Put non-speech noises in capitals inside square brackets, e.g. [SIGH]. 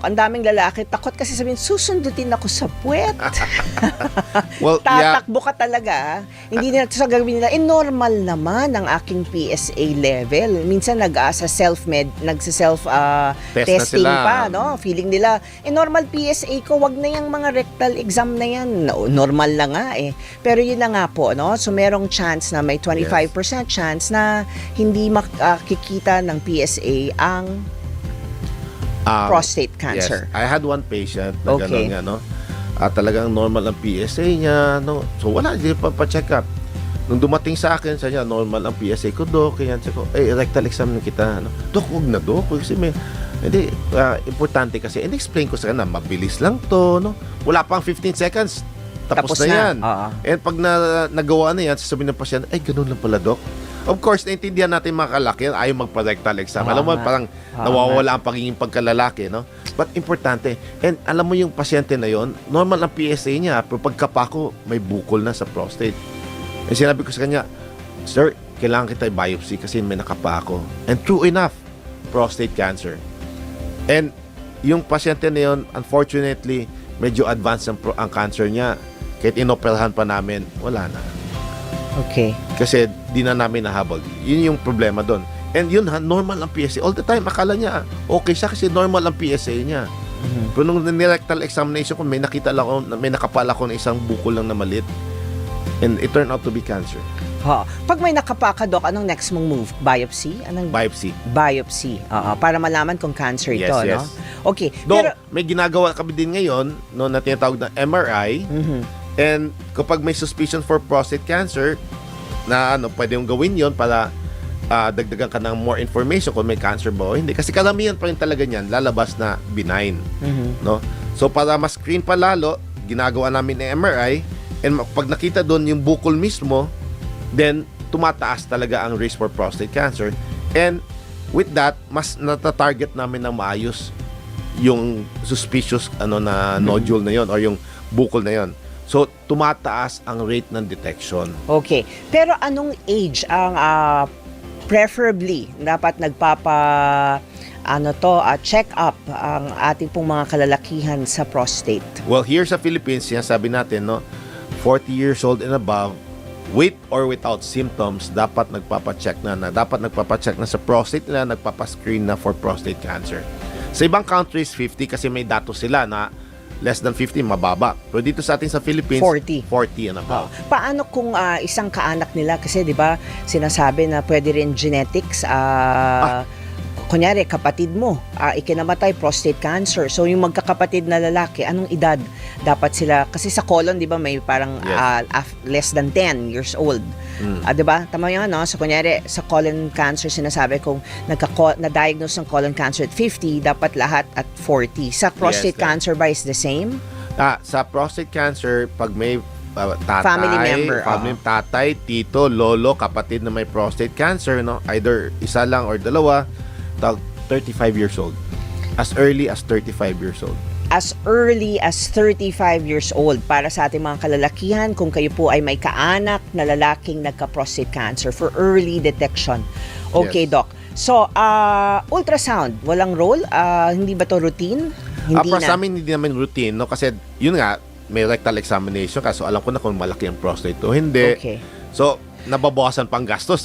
Ang daming lalaki, takot kasi sabihin, susundutin ako sa puwet. [LAUGHS] [LAUGHS] Well, yeah. Tatakbo ka talaga. Hindi nila sa gagawin nila. Eh, normal naman ang aking PSA level. Minsan nag ah, sa self-med, nagsa-self ah, Test na testing pa, no? Feeling nila, eh normal PSA ko, wag na yung mga rectal exam na yan. No, normal lang nga eh. Pero yun na nga po, no? So merong chance na may 25% chance na hindi makikita ng PSA ang Um, prostate cancer. Yes. I had one patient na Okay. gano'n nga, no? At talagang normal ang PSA niya, no? So, wala, hindi pa pa-check up. Nung dumating sa akin, sa niya, normal ang PSA ko, Dok. Kaya ko, eh, rectal exam na kita. Ano? Dok, huwag na, Dok. Kasi may, hindi, ah, importante kasi, and explain ko sa kanya, mabilis lang to, no? Wala pang 15 seconds. Tapos, na, yan. Oo. And pag na, nagawa na yan, sasabihin ng pasyente, ay, ganun lang pala, Dok. Of course, naintindihan natin mga kalaki, ayaw magpa-rectal exam. Alam mo, parang nawawala ang pagiging pagkalalaki, no? But importante, and alam mo yung pasyente na yon, normal ang PSA niya, pero pagkapako, may bukol na sa prostate. And sinabi ko sa kanya, Sir, kailangan kita i-biopsy kasi may nakapako. And true enough, prostate cancer. And yung pasyente na yun, unfortunately, medyo advanced ang, pro- ang cancer niya. Kahit inoperahan pa namin, wala na. Okay. Kasi di na namin nahabol. Yun yung problema doon. And yun ha, normal ang PSA. All the time, akala niya, okay siya kasi normal ang PSA niya. Mhm. Pero nung nirectal examination ko, may nakita lang ako, may nakapala ko na isang bukol lang na malit. And it turned out to be cancer. Ha. Pag may nakapaka, Dok, anong next mong move? Biopsy? Anong Biopsy. biopsy? Oo, para malaman kung cancer ito, Yes, yes. no? Okay. Though, Pero, may ginagawa kami din ngayon, no, na tinatawag na MRI. Mhm. And kapag may suspicion for prostate cancer, na ano, pwede yung gawin yon para ah, dagdagan ka ng more information kung may cancer ba o hindi. Kasi karamihan pa rin talaga niyan, lalabas na benign. Mhm. no? So para mas screen pa lalo, ginagawa namin ng MRI and pag nakita doon yung bukol mismo, then tumataas talaga ang risk for prostate cancer. And with that, mas nata-target namin ng maayos yung suspicious ano na nodule na yon or yung bukol na yon. So tumataas ang rate ng detection. Okay. Pero anong age ang ah, preferably dapat nagpapa ano to, ah, check up ang ating pong mga kalalakihan sa prostate? Well, here sa Philippines, sinasabi natin, no, 40 years old and above, with or without symptoms, dapat nagpapacheck na, na dapat nagpapacheck na sa prostate nila, nagpapascreen na for prostate cancer. Sa ibang countries, 50 kasi may datos sila na less than 50, mababa. Pero dito sa atin sa Philippines, 40. 40 and above. Paano kung ah, isang kaanak nila kasi 'di ba sinasabi na pwede rin genetics ah kunyari kapatid mo ah, ikinamatay prostate cancer. So yung magkakapatid na lalaki anong edad dapat sila kasi sa colon 'di ba may parang Yes. af- less than 10 years old. Mm. Ah, 'di ba? Tama 'yun no? So kunyari sa colon cancer sinasabi kung nagka na-diagnose ng colon cancer at 50 dapat lahat at 40. Sa prostate Yes, cancer ba is the same? Ah, sa prostate cancer, pag may ah, tatay, Family member, family, tatay, tito, lolo, kapatid na may prostate cancer, no? Either isa lang or dalawa, tag 35 years old. As early as 35 years old. As early as 35 years old para sa ating mga kalalakihan kung kayo po ay may kaanak na lalaking nagka-prostate cancer for early detection. Okay, Yes. Doc. So, ah, ultrasound, walang role? Ah, hindi ba to routine? Hindi para na. sa amin, hindi naman routine, no? Kasi, yun nga, may rectal examination, kaso alam ko na kung malaki ang prostate o hindi. Okay. So, nababawasan pang gastos